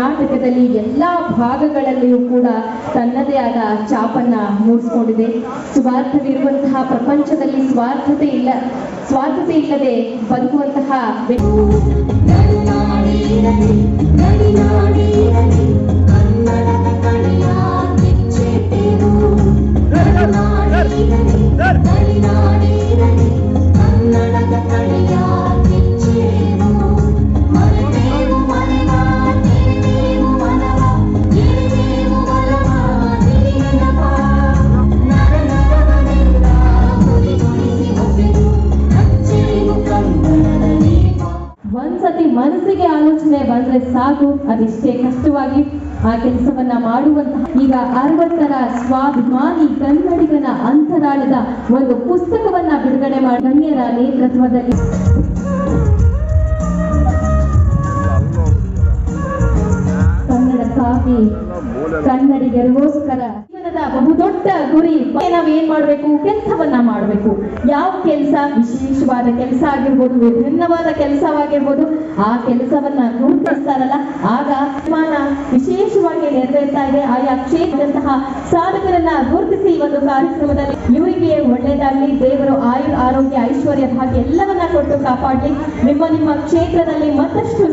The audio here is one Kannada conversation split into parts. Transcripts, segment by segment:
ಕರ್ನಾಟಕದಲ್ಲಿ ಎಲ್ಲ ಭಾಗಗಳಲ್ಲಿಯೂ ಕೂಡ ತನ್ನದೇ ಆದ ಚಾಪನ್ನ ಮೂಡಿಸಿಕೊಂಡಿದೆ. ಸ್ವಾರ್ಥವಿರುವಂತಹ ಪ್ರಪಂಚದಲ್ಲಿ ಸ್ವಾರ್ಥತೆ ಇಲ್ಲ, ಸ್ವಾರ್ಥತೆ ಇಲ್ಲದೆ ಬದುಕುವಂತಹ ಮನಸ್ಸಿಗೆ ಬಂದ್ರೆ ಸಾಕು. ಅದೆಷ್ಟೇ ಕಷ್ಟವಾಗಿ ಆ ಕೆಲಸವನ್ನ ಮಾಡುವಂತಹ ಈಗ ಅರವತ್ತರ ಸ್ವಾಭಿಮಾನಿ ಕನ್ನಡಿಗನ ಅಂತರಾಳದ ಒಂದು ಪುಸ್ತಕವನ್ನ ಬಿಡುಗಡೆ ಮಾಡಿ ಗಣ್ಯರ ನೇತೃತ್ವದಲ್ಲಿ. ಕನ್ನಡಕ್ಕಾಗಿ ಕನ್ನಡಿಗರಿಗೋಸ್ಕರ ಜೀವನದ ಬಹುದೊಡ್ಡ ಗುರಿ. ನಾವ್ ಏನ್ ಮಾಡ್ಬೇಕು? ಕೆಲಸವನ್ನ ಮಾಡ್ಬೇಕು. ಯಾವ ಕೆಲಸ? ವಿಶೇಷವಾದ ಕೆಲಸ ಆಗಿರ್ಬೋದು, ವಿಭಿನ್ನವಾದ ಕೆಲಸವಾಗಿರ್ಬೋದು. ಆ ಕೆಲಸವನ್ನ ಗುರುತಿಸ್ತಾರಲ್ಲ, ಆಗ ಅಭಿಮಾನ ವಿಶೇಷವಾಗಿ ನೆರವೇರ್ತಾ ಇದೆ. ಆಯಾ ಕ್ಷೇತ್ರದಂತಹ ಸಾಧಕರನ್ನ ಗುರುತಿಸಿ ಒಂದು ಕಾರ್ಯಕ್ರಮದಲ್ಲಿ. ಇವರಿಗೆ ಒಳ್ಳೇದಾಗ್ಲಿ ದೇವರು ಆಯು ಆರೋಗ್ಯ ಐಶ್ವರ್ಯ, ಭಾಗ್ಯ ಎಲ್ಲವನ್ನ ಕೊಟ್ಟು ಕಾಪಾಡಿ ನಿಮ್ಮ ನಿಮ್ಮ ಕ್ಷೇತ್ರದಲ್ಲಿ ಮತ್ತಷ್ಟು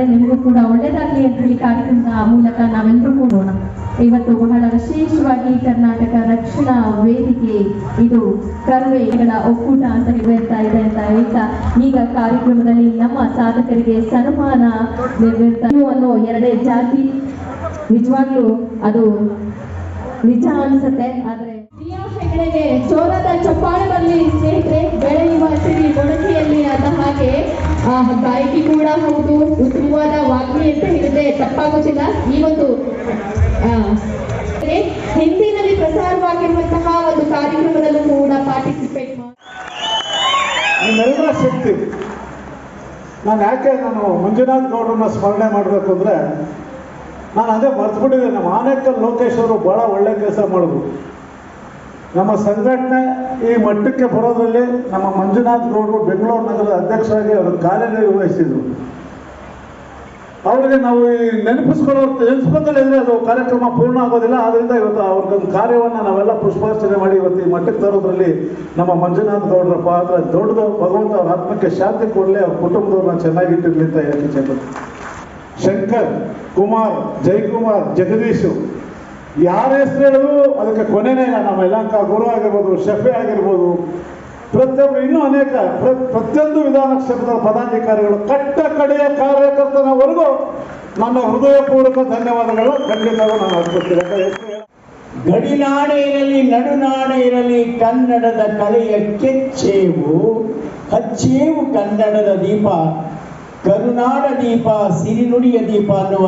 ಇದೆ ನಿಮಗೂ ಕೂಡ ಒಳ್ಳೇದಾಗಲಿ ಅಂತ ಹೇಳಿ ಕಾರ್ಯಕ್ರಮದ ಮೂಲಕ ನಾವೆಲ್ಲರೂ ಕೂಡೋಣ. ಇವತ್ತು ಬಹಳ ವಿಶೇಷವಾಗಿ ಕರ್ನಾಟಕ ರಕ್ಷಣಾ ವೇದಿಕೆ, ಇದು ಕರುವೆಗಳ ಒಕ್ಕೂಟ ಅಂತ ನೆರವೇರ್ತಾ ಇದೆ ಅಂತ ಹೇಳ್ತಾ, ಈಗ ಕಾರ್ಯಕ್ರಮದಲ್ಲಿ ನಮ್ಮ ಸಾಧಕರಿಗೆ ಸನ್ಮಾನ ನೆರವೇರ್ತಾ ಎರಡೇ ಜಾತಿ, ನಿಜವಾಗ್ಲೂ ಅದು ನಿಜ ಅನ್ಸುತ್ತೆ, ಆದ್ರೆ ಹೆಗಡೆಗೆ ಜೋರಾದ ಚಪ್ಪಾಳೆ ಬರಲಿ ಸ್ನೇಹಿತರೆ, ಬೆಳೆಯುವ ಸಿರಿ ಬೊಡಕೆಯಲ್ಲಿ ಆದ ಹಾಗೆ ಗಾಯಕಿ ಕೂಡ ಹೌದು. ಉತ್ತಮವಾದ ವಾಗ್ಮಿ ಅಂತ ಹೇಳಿದ್ರೆ ತಪ್ಪಾಗೋದಿಲ್ಲ ಈ ಒಂದು ಆ, ಹಿಂದಿನಲ್ಲಿ ಪ್ರಸಾರವಾಗಿರುವಂತಹ ಒಂದು ಕಾರ್ಯಕ್ರಮದಲ್ಲೂ ಕೂಡ ಪಾರ್ಟಿಸಿಪೇಟ್ ಮಾಡಿ ಶಕ್ತಿ. ನಾನು ಯಾಕೆ ನಾನು ಮಂಜುನಾಥ್ ಗೌಡ್ರನ್ನ ಸ್ಮರಣೆ ಮಾಡಬೇಕು ಅಂದರೆ ನಾನು ಅದೇ ಮರ್ತ್ಬಿಟ್ಟಿದ್ದೆ ನಮ್ಮ ಆನೇಕಲ್ ಲೋಕೇಶ್ ಅವರು ಭಾಳ ಒಳ್ಳೆ ಕೆಲಸ ಮಾಡಿದ್ರು. ನಮ್ಮ ಸಂಘಟನೆ ಈ ಮಟ್ಟಕ್ಕೆ ಬರೋದ್ರಲ್ಲಿ ನಮ್ಮ ಮಂಜುನಾಥ್ ಗೌಡರು ಬೆಂಗಳೂರು ನಗರದ ಅಧ್ಯಕ್ಷರಾಗಿ ಅವರು ಕಾರ್ಯನಿರ್ವಹಿಸಿದರು. ಅವರಿಗೆ ನಾವು ಈ ನೆನಪಿಸ್ಕೊಳ್ಳೋ ನೆನಪಿಸ್ಕೊಂಡಲ್ಲಿದ್ರೆ ಅದು ಕಾರ್ಯಕ್ರಮ ಪೂರ್ಣ ಆಗೋದಿಲ್ಲ. ಆದ್ದರಿಂದ ಇವತ್ತು ಅವ್ರಿಗೊಂದು ಕಾರ್ಯವನ್ನು ನಾವೆಲ್ಲ ಪುಷ್ಪಾರ್ಚನೆ ಮಾಡಿ ಇವತ್ತು ಈ ಮಟ್ಟಕ್ಕೆ ತರೋದ್ರಲ್ಲಿ ನಮ್ಮ ಮಂಜುನಾಥ್ ಗೌಡರ ಪಾತ್ರ ದೊಡ್ಡದು. ಭಗವಂತ ಅವ್ರ ಆತ್ಮಕ್ಕೆ ಶಾಂತಿ ಕೊಡಲಿ, ಅವ್ರ ಕುಟುಂಬದವ್ರನ್ನ ಚೆನ್ನಾಗಿಟ್ಟಿರ್ಲಿ ಅಂತ ಹೇಳಿ ಶಂಕರ್, ಕುಮಾರ್, ಜಯಕುಮಾರ್, ಜಗದೀಶು ಯಾರ ಹೆಸರು? ಹೇಳಿದ್ರು ಅದಕ್ಕೆ ಕೊನೆನೇ ಇಲ್ಲ ನಮ್ಮ ಯಲಂಕ ಗುರು ಆಗಿರ್ಬೋದು, ಶಫೆ ಆಗಿರ್ಬೋದು ಪ್ರತಿಯೊಬ್ಬರು ಇನ್ನೂ ಅನೇಕ, ಪ್ರ- ಪ್ರತಿಯೊಂದು ವಿಧಾನ ಕ್ಷೇತ್ರದ ಪದಾಧಿಕಾರಿಗಳು ಕಟ್ಟ ಕಡೆಯ ಕಾರ್ಯಕರ್ತನವರೆಗೂ ನನ್ನ ಹೃದಯಪೂರ್ವಕ ಧನ್ಯವಾದಗಳು. ಖಂಡಿತವೂ ನಾನು ಅರ್ಪಿಸ್ತೀನಿ ಗಡಿನಾಡೆ ಇರಲಿ ನಡುನಾಡೆ ಇರಲಿ, ಕನ್ನಡದ ಕಲೆಯ ಕೆಚ್ಚೇವು, ಹಚ್ಚೇವು ಕನ್ನಡದ ದೀಪ, ಕರುನಾಡ ದೀಪ, ಸಿರಿನುಡಿಯ ದೀಪ ಅನ್ನುವ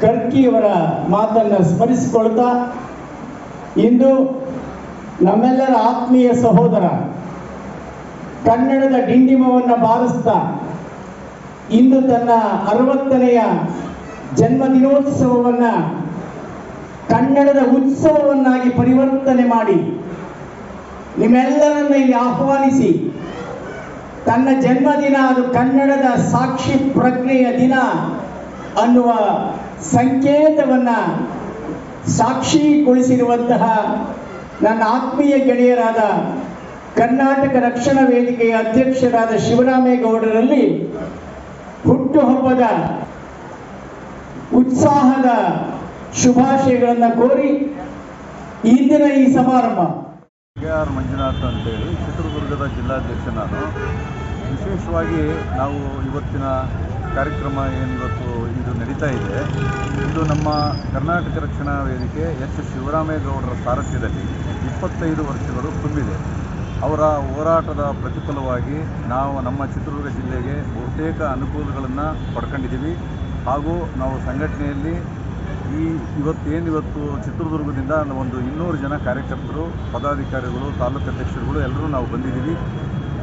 ಕರ್ಕಿಯವರ ಮಾತನ್ನು ಸ್ಮರಿಸಿಕೊಳ್ತಾ ಇಂದು ನಮ್ಮೆಲ್ಲರ ಆತ್ಮೀಯ ಸಹೋದರ, ಕನ್ನಡದ ಡಿಂಡಿಮವನ್ನು ಬಾರಿಸ್ತಾ ಇಂದು ತನ್ನ ಅರವತ್ತನೆಯ ಜನ್ಮ ದಿನೋತ್ಸವವನ್ನು ಕನ್ನಡದ ಉತ್ಸವವನ್ನಾಗಿ ಪರಿವರ್ತನೆ ಮಾಡಿ ನಿಮ್ಮೆಲ್ಲರನ್ನ ಇಲ್ಲಿ ಆಹ್ವಾನಿಸಿ ತನ್ನ ಜನ್ಮದಿನ ಅದು ಕನ್ನಡದ ಸಾಕ್ಷಿ ಪ್ರಜ್ಞೆಯ ದಿನ ಅನ್ನುವ ಸಂಕೇತವನ್ನ ಸಾಕ್ಷಿಗೊಳಿಸಿರುವಂತಹ ನನ್ನ ಆತ್ಮೀಯ ಗೆಳೆಯರಾದ ಕರ್ನಾಟಕ ರಕ್ಷಣಾ ವೇದಿಕೆಯ ಅಧ್ಯಕ್ಷರಾದ ಶಿವರಾಮೇಗೌಡರಲ್ಲಿ ಹುಟ್ಟುಹಬ್ಬದ ಉತ್ಸಾಹದ ಶುಭಾಶಯಗಳನ್ನು ಕೋರಿ ಇಂದಿನ ಈ ಸಮಾರಂಭ. ಕೆ ಆರ್ ಮಂಜುನಾಥ್ ಅಂತೇಳಿ ಚಿತ್ರದುರ್ಗದ ಜಿಲ್ಲಾಧ್ಯಕ್ಷ ನಾನು ವಿಶೇಷವಾಗಿ ನಾವು ಇವತ್ತಿನ ಕಾರ್ಯಕ್ರಮ ಏನಿವತ್ತು ಇದು ನಡೀತಾ ಇದೆ, ಇದು ನಮ್ಮ ಕರ್ನಾಟಕ ರಕ್ಷಣಾ ವೇದಿಕೆ ಎಚ್ ಶಿವರಾಮೇಗೌಡರ ಸಾರಥ್ಯದಲ್ಲಿ ಇಪ್ಪತ್ತೈದು ವರ್ಷಗಳು ತುಂಬಿದೆ. ಅವರ ಹೋರಾಟದ ಪ್ರತಿಫಲವಾಗಿ ನಾವು ನಮ್ಮ ಚಿತ್ರದುರ್ಗ ಜಿಲ್ಲೆಗೆ ಬಹುತೇಕ ಅನುಕೂಲಗಳನ್ನು ಪಡ್ಕೊಂಡಿದ್ದೀವಿ. ಹಾಗೂ ನಾವು ಸಂಘಟನೆಯಲ್ಲಿ ಈ ಇವತ್ತು ಏನಿವತ್ತು ಚಿತ್ರದುರ್ಗದಿಂದ ಒಂದು ಇನ್ನೂರು ಜನ ಕಾರ್ಯಕರ್ತರು, ಪದಾಧಿಕಾರಿಗಳು, ತಾಲೂಕು ಅಧ್ಯಕ್ಷರುಗಳು ಎಲ್ಲರೂ ನಾವು ಬಂದಿದ್ದೀವಿ.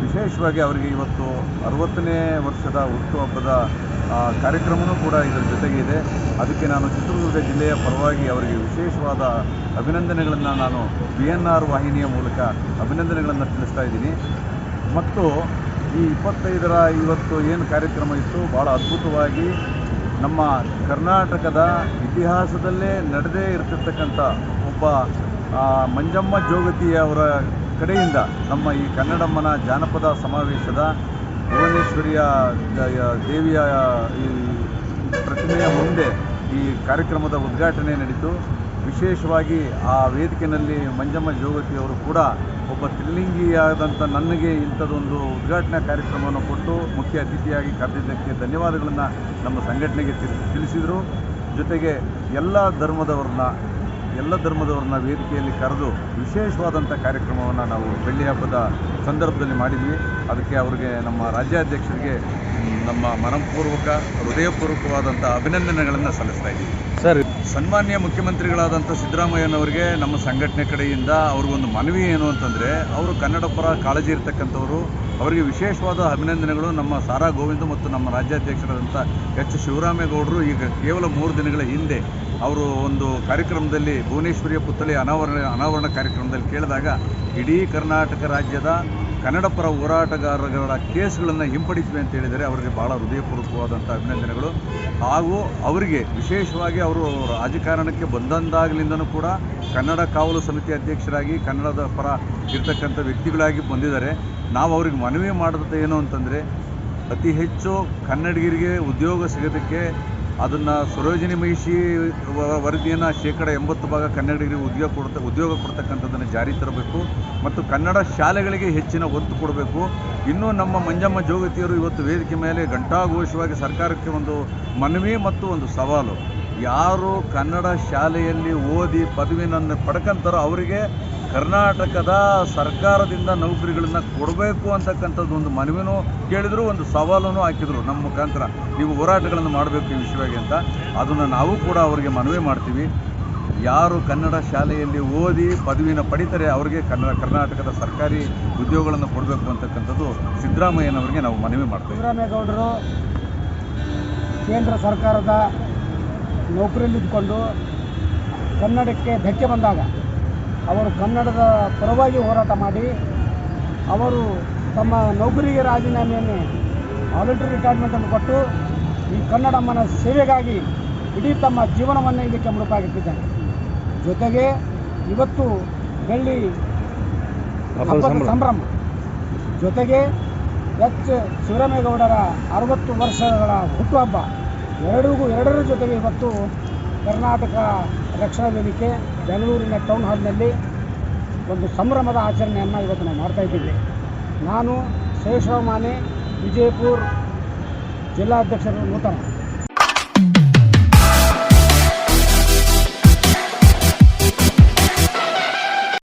ವಿಶೇಷವಾಗಿ ಅವರಿಗೆ ಇವತ್ತು ಅರವತ್ತನೇ ವರ್ಷದ ಹುಟ್ಟುಹಬ್ಬದ ಹಬ್ಬದ ಕಾರ್ಯಕ್ರಮವೂ ಕೂಡ ಇದರ ಜೊತೆಗೆ ಇದೆ ಅದಕ್ಕೆ ನಾನು ಚಿತ್ರದುರ್ಗ ಜಿಲ್ಲೆಯ ಪರವಾಗಿ ಅವರಿಗೆ ವಿಶೇಷವಾದ ಅಭಿನಂದನೆಗಳನ್ನು ನಾನು ಬಿ ಎನ್ ಆರ್ ವಾಹಿನಿಯ ಮೂಲಕ ಅಭಿನಂದನೆಗಳನ್ನು ತಿಳಿಸ್ತಾ ಇದ್ದೀನಿ. ಮತ್ತು ಈ ಇಪ್ಪತ್ತೈದರ ಇವತ್ತು ಏನು ಕಾರ್ಯಕ್ರಮ ಇತ್ತು ಭಾಳ ಅದ್ಭುತವಾಗಿ ನಮ್ಮ ಕರ್ನಾಟಕದ ಇತಿಹಾಸದಲ್ಲೇ ನಡೆದೇ ಇರತಕ್ಕಂಥ ಒಬ್ಬ ಮಂಜಮ್ಮ ಜೋಗತಿ ಅವರ ಕಡೆಯಿಂದ ನಮ್ಮ ಈ ಕನ್ನಡಮ್ಮನ ಜಾನಪದ ಸಮಾವೇಶದ ಭುವನೇಶ್ವರಿಯ ದೇವಿಯ ಈ ಪ್ರತಿಮೆಯ ಮುಂದೆ ಈ ಕಾರ್ಯಕ್ರಮದ ಉದ್ಘಾಟನೆ ನಡೀತು. ವಿಶೇಷವಾಗಿ ಆ ವೇದಿಕೆಯಲ್ಲಿ ಮಂಜಮ್ಮ ಜೋಗತಿಯವರು ಕೂಡ ಒಬ್ಬ ತ್ರಿಲಿಂಗಿಯಾದಂಥ ನನಗೆ ಇಂಥದ್ದೊಂದು ಉದ್ಘಾಟನಾ ಕಾರ್ಯಕ್ರಮವನ್ನು ಕೊಟ್ಟು ಮುಖ್ಯ ಅತಿಥಿಯಾಗಿ ಕರೆದಿದ್ದಕ್ಕೆ ಧನ್ಯವಾದಗಳನ್ನು ನಮ್ಮ ಸಂಘಟನೆಗೆ ತಿಳಿ ತಿಳಿಸಿದರು. ಜೊತೆಗೆ ಎಲ್ಲ ಧರ್ಮದವ್ರನ್ನ ಎಲ್ಲ ಧರ್ಮದವ್ರನ್ನ ವೇದಿಕೆಯಲ್ಲಿ ಕರೆದು ವಿಶೇಷವಾದಂಥ ಕಾರ್ಯಕ್ರಮವನ್ನು ನಾವು ಬೆಳ್ಳಿ ಹಬ್ಬದ ಸಂದರ್ಭದಲ್ಲಿ ಮಾಡಿದ್ವಿ. ಅದಕ್ಕೆ ಅವರಿಗೆ ನಮ್ಮ ರಾಜ್ಯಾಧ್ಯಕ್ಷರಿಗೆ ನಮ್ಮ ಮನಪೂರ್ವಕ ಹೃದಯಪೂರ್ವಕವಾದಂಥ ಅಭಿನಂದನೆಗಳನ್ನು ಸಲ್ಲಿಸ್ತಾ ಇದ್ದೀವಿ. ಸರ್. ಸನ್ಮಾನ್ಯ ಮುಖ್ಯಮಂತ್ರಿಗಳಾದಂಥ ಸಿದ್ದರಾಮಯ್ಯನವರಿಗೆ ನಮ್ಮ ಸಂಘಟನೆ ಕಡೆಯಿಂದ ಅವ್ರಿಗೊಂದು ಮನವಿ ಏನು ಅಂತಂದರೆ ಅವರು ಕನ್ನಡ ಪರ ಕಾಳಜಿ ಇರತಕ್ಕಂಥವರು ಅವರಿಗೆ ವಿಶೇಷವಾದ ಅಭಿನಂದನೆಗಳು. ನಮ್ಮ ಸಾರಾ ಗೋವಿಂದ ಮತ್ತು ನಮ್ಮ ರಾಜ್ಯಾಧ್ಯಕ್ಷರಾದಂಥ ಎಚ್ ಶಿವರಾಮೇಗೌಡರು ಈಗ ಕೇವಲ ಮೂರು ದಿನಗಳ ಹಿಂದೆ ಅವರು ಒಂದು ಕಾರ್ಯಕ್ರಮದಲ್ಲಿ ಭುವನೇಶ್ವರಿಯ ಪುತ್ಥಳಿ ಅನಾವರಣ ಅನಾವರಣ ಕಾರ್ಯಕ್ರಮದಲ್ಲಿ ಕೇಳಿದಾಗ ಇಡೀ ಕರ್ನಾಟಕ ರಾಜ್ಯದ ಕನ್ನಡ ಪರ ಹೋರಾಟಗಾರರ ಕೇಸ್ಗಳನ್ನು ಹಿಂಪಡಿಸಿವೆ ಅಂತ ಹೇಳಿದರೆ ಅವರಿಗೆ ಭಾಳ ಹೃದಯಪೂರ್ವಕವಾದಂಥ ಅಭಿನಂದನೆಗಳು. ಹಾಗೂ ಅವರಿಗೆ ವಿಶೇಷವಾಗಿ ಅವರು ರಾಜಕಾರಣಕ್ಕೆ ಬಂದಂದಾಗಲಿಂದನೂ ಕೂಡ ಕನ್ನಡ ಕಾವಲು ಸಮಿತಿ ಅಧ್ಯಕ್ಷರಾಗಿ ಕನ್ನಡದ ಪರ ಇರ್ತಕ್ಕಂಥ ವ್ಯಕ್ತಿಗಳಾಗಿ ಬಂದಿದ್ದಾರೆ. ನಾವು ಅವ್ರಿಗೆ ಮನವಿ ಮಾಡೋದು ಏನು ಅಂತಂದರೆ, ಅತಿ ಹೆಚ್ಚು ಕನ್ನಡಿಗರಿಗೆ ಉದ್ಯೋಗ ಸಿಗೋದಕ್ಕೆ ಅದನ್ನು ಸರೋಜಿನಿ ಮಹಿಷಿ ವರದಿಯನ್ನು ಶೇಕಡ ಎಂಬತ್ತು ಭಾಗ ಕನ್ನಡಿಗರಿಗೆ ಉದ್ಯೋಗ ಕೊಡ್ತ, ಉದ್ಯೋಗ ಕೊಡ್ತಕ್ಕಂಥದ್ದನ್ನು ಜಾರಿ ತರಬೇಕು ಮತ್ತು ಕನ್ನಡ ಶಾಲೆಗಳಿಗೆ ಹೆಚ್ಚಿನ ಒತ್ತು ಕೊಡಬೇಕು. ಇನ್ನೂ ನಮ್ಮ ಮಂಜಮ್ಮ ಜೋಗತಿಯರು ಇವತ್ತು ವೇದಿಕೆ ಮೇಲೆ ಘಂಟಾಘೋಷವಾಗಿ ಸರ್ಕಾರಕ್ಕೆ ಒಂದು ಮನವಿ ಮತ್ತು ಒಂದು ಸವಾಲು. ಯಾರು ಕನ್ನಡ ಶಾಲೆಯಲ್ಲಿ ಓದಿ ಪದವಿನನ್ನು ಪಡ್ಕಂತಾರೋ ಅವರಿಗೆ ಕರ್ನಾಟಕದ ಸರ್ಕಾರದಿಂದ ನೌಕರಿಗಳನ್ನು ಕೊಡಬೇಕು ಅಂತಕ್ಕಂಥದ್ದು ಒಂದು ಮನವಿನೂ ಕೇಳಿದ್ರು, ಒಂದು ಸವಾಲನ್ನು ಹಾಕಿದರು. ನಮ್ಮ ಮುಖಾಂತರ ನೀವು ಹೋರಾಟಗಳನ್ನು ಮಾಡಬೇಕು ಈ ವಿಷಯವಾಗಿ ಅಂತ. ಅದನ್ನು ನಾವು ಕೂಡ ಅವರಿಗೆ ಮನವಿ ಮಾಡ್ತೀವಿ. ಯಾರು ಕನ್ನಡ ಶಾಲೆಯಲ್ಲಿ ಓದಿ ಪದವಿನ ಪಡಿತಾರೆ, ಅವರಿಗೆ ಕನ್ನಡ ಕರ್ನಾಟಕದ ಸರ್ಕಾರಿ ಉದ್ಯೋಗಗಳನ್ನು ಕೊಡಬೇಕು ಅಂತಕ್ಕಂಥದ್ದು ಸಿದ್ದರಾಮಯ್ಯನವರಿಗೆ ನಾವು ಮನವಿ ಮಾಡ್ತೀವಿ. ಸಿದ್ದರಾಮೇಗೌಡರು ಕೇಂದ್ರ ಸರ್ಕಾರದ ನೌಕರಿಯಲ್ಲಿದ್ದುಕೊಂಡು ಕನ್ನಡಕ್ಕೆ ಧಕ್ಕೆ ಬಂದಾಗ ಅವರು ಕನ್ನಡದ ಪರವಾಗಿ ಹೋರಾಟ ಮಾಡಿ ಅವರು ತಮ್ಮ ನೌಕರಿಗೆ ರಾಜೀನಾಮೆಯನ್ನು ರಿಟೈರ್ಮೆಂಟ್ ರಿಟೈರ್ಮೆಂಟನ್ನು ಕೊಟ್ಟು ಈ ಕನ್ನಡಮ್ಮನ ಸೇವೆಗಾಗಿ ಇಡೀ ತಮ್ಮ ಜೀವನವನ್ನು ಇದಕ್ಕೆ ಮುಡುಪಾಗಿಟ್ಟಿದ್ದಾರೆ. ಜೊತೆಗೆ ಇವತ್ತು ಬೆಳ್ಳಿ ಸಂಭ್ರಮ. ಜೊತೆಗೆ ಎಚ್. ಶಿವರಾಮೇಗೌಡರ ಅರವತ್ತು ವರ್ಷಗಳ ಹುಟ್ಟುಹಬ್ಬ ಎರಡಿಗೂ ಎರಡರ ಜೊತೆಗೆ ಇವತ್ತು ಕರ್ನಾಟಕ ರಕ್ಷಣಾ ವೇದಿಕೆ ಬೆಂಗಳೂರಿನ ಟೌನ್ ಹಾಲ್ನಲ್ಲಿ ಒಂದು ಸಂಭ್ರಮದ ಆಚರಣೆಯನ್ನು ಇವತ್ತು ನಾವು ಮಾಡ್ತಾ ಇದ್ದೀವಿ. ನಾನು ಶೇಷರಾವ್ ಮಾನೆ ವಿಜಯಪುರ ಜಿಲ್ಲಾಧ್ಯಕ್ಷರು ನೂತನ.